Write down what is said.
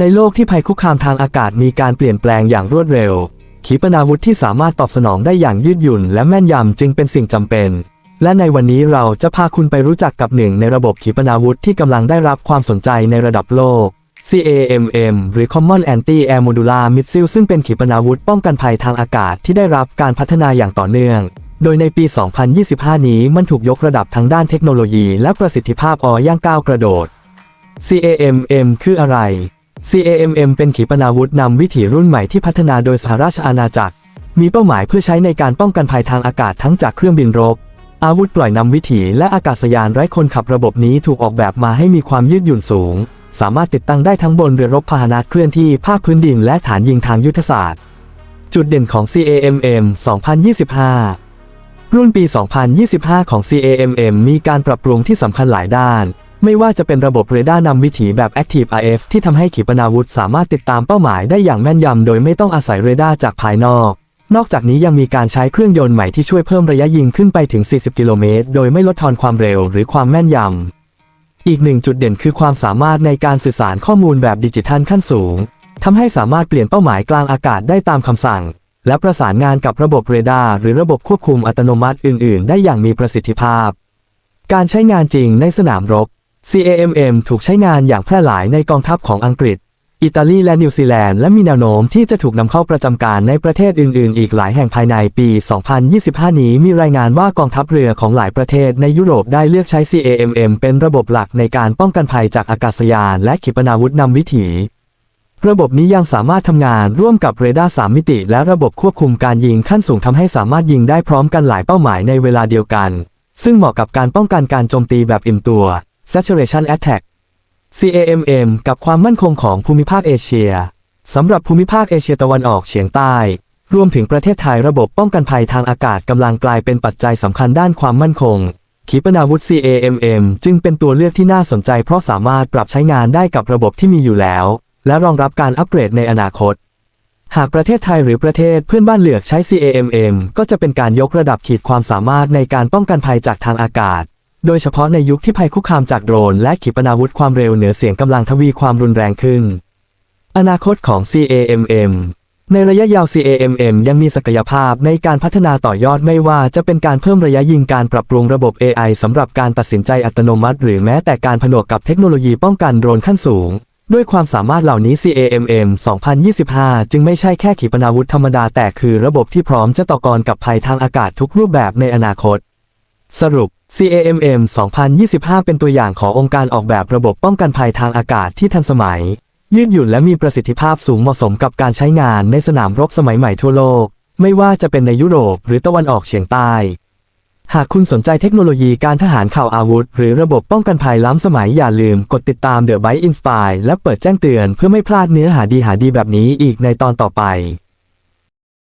ในโลกที่ภัยคุกคามทางอากาศมีการเปลี่ยนแปลงอย่างรวดเร็ว ขีปนาวุธที่สามารถตอบสนองได้อย่างยืดหยุ่น และแม่นยำจึงเป็นสิ่งจำเป็น และในวันนี้เราจะพาคุณไปรู้จักกับหนึ่งในระบบขีปนาวุธที่กำลังได้รับความสนใจในระดับโลก CAMM หรือ Common Anti-Air Modular Missile ซึ่งเป็นขีปนาวุธป้องกันภัยทางอากาศที่ได้รับการพัฒนาอย่างต่อเนื่อง โดยในปี 2025 นี้มันถูกยกระดับทั้งด้านเทคโนโลยีและประสิทธิภาพอย่างก้าวกระโดด CAMM คืออะไร CAMM เป็นขีปนาวุธนำวิถีรุ่นใหม่ที่พัฒนาโดยสหราชอาณาจักร มีเป้าหมายเพื่อใช้ในการป้องกันภัยทางอากาศทั้งจากเครื่องบินรบ อาวุธปล่อยนำวิถีและอากาศยานไร้คนขับระบบนี้ถูกออกแบบมาให้มีความยืดหยุ่นสูง สามารถติดตั้งได้ทั้งบนเรือรบพาหนะเคลื่อนที่ภาคพื้นดินและฐานยิงทางยุทธศาสตร์ จุดเด่นของ CAMM 2025 รุ่นปี 2025 ของ CAMM มีการปรับปรุงที่สำคัญหลายด้าน ไม่ว่าจะเป็นระบบเรดาร์นำวิถีแบบ Active RF ที่ทำให้ขีปนาวุธสามารถติดตามเป้าหมายได้อย่างแม่นยำโดยไม่ต้องอาศัยเรดาร์จากภายนอก นอกจากนี้ยังมีการใช้เครื่องยนต์ใหม่ที่ช่วยเพิ่มระยะยิงขึ้นไปถึง 40 กิโลเมตร โดยไม่ลดทอนความเร็วหรือความแม่นยำ อีกหนึ่งจุดเด่นคือความสามารถในการสื่อสารข้อมูลแบบดิจิทัลขั้นสูงทำให้สามารถเปลี่ยนเป้าหมายกลางอากาศได้ตามคำสั่ง และประสานงานกับระบบเรดาร์หรือระบบควบคุมอัตโนมัติอื่น ๆ ได้อย่างมีประสิทธิภาพ การใช้งานจริงในสนามรบ CAMM ถูกใช้งานอย่างแพร่หลายในกองทัพของอังกฤษ อิตาลีและนิวซีแลนด์และมีแนวโน้มที่จะถูกนำเข้าประจำการในประเทศอื่น ๆ อีกหลายแห่งภายในปี 2025 นี้มีรายงานว่ากองทัพเรือของหลายประเทศในยุโรปได้เลือกใช้ CAMM เป็นระบบหลักในการป้องกันภัยจากอากาศยานและขีปนาวุธนำวิถี ระบบนี้ยังสามารถทำงานร่วมกับเรดาร์ 3 มิติ และระบบควบคุมการยิงขั้นสูงทำให้สามารถยิงได้พร้อมกันหลายเป้าหมายในเวลาเดียวกัน ซึ่งเหมาะกับการป้องกันการโจมตีแบบอิ่มตัว Saturation Attack CAMM กับความมั่นคงของภูมิภาคเอเชียสำหรับภูมิภาคเอเชียตะวันออกเฉียงใต้ รวมถึงประเทศไทยระบบป้องกันภัยทางอากาศกำลังกลายเป็นปัจจัยสำคัญด้านความมั่นคง ขีปนาวุธ CAMM จึงเป็นตัวเลือกที่น่าสนใจเพราะสามารถปรับใช้งานได้กับระบบที่มีอยู่แล้ว และรองรับการอัปเกรดในอนาคต หากประเทศไทยหรือประเทศเพื่อนบ้านเลือกใช้ CAMM ก็จะเป็นการยกระดับขีดความสามารถในการป้องกันภัยจากทางอากาศ โดยเฉพาะในยุคที่ภัยคุกคามจากโดรนและขีปนาวุธความเร็วเหนือเสียงกำลังทวีความรุนแรงขึ้น อนาคตของ CAMM ในระยะยาว CAMM ยังมีศักยภาพในการพัฒนาต่อยอดไม่ว่าจะเป็นการเพิ่มระยะยิงการปรับปรุงระบบ AI สำหรับการตัดสินใจอัตโนมัติ หรือแม้แต่การผนวกกับเทคโนโลยีป้องกันโดรนขั้นสูง ด้วยความสามารถเหล่านี้ CAMM 2025 จึงไม่ใช่แค่ขีปนาวุธธรรมดาแต่คือระบบที่พร้อมจะต่อกรกับภัยทางอากาศทุกรูปแบบในอนาคต สรุป CAMM 2025 เป็นตัวอย่างขององค์การออกแบบระบบป้องกันภัยทางอากาศที่ทันสมัย ยืดหยุ่นและมีประสิทธิภาพสูงเหมาะสมกับการใช้งานในสนามรบสมัยใหม่ทั่วโลก ไม่ว่าจะเป็นในยุโรปหรือตะวันออกเฉียงใต้ หากคุณสนใจเทคโนโลยีการทหารข่าวอาวุธ หรือระบบป้องกันภัยล้ำสมัยอย่าลืมกดติดตาม The Byte Inspire และเปิดแจ้งเตือนเพื่อไม่พลาดเนื้อหาดีหาดีแบบนี้อีกในตอนต่อไป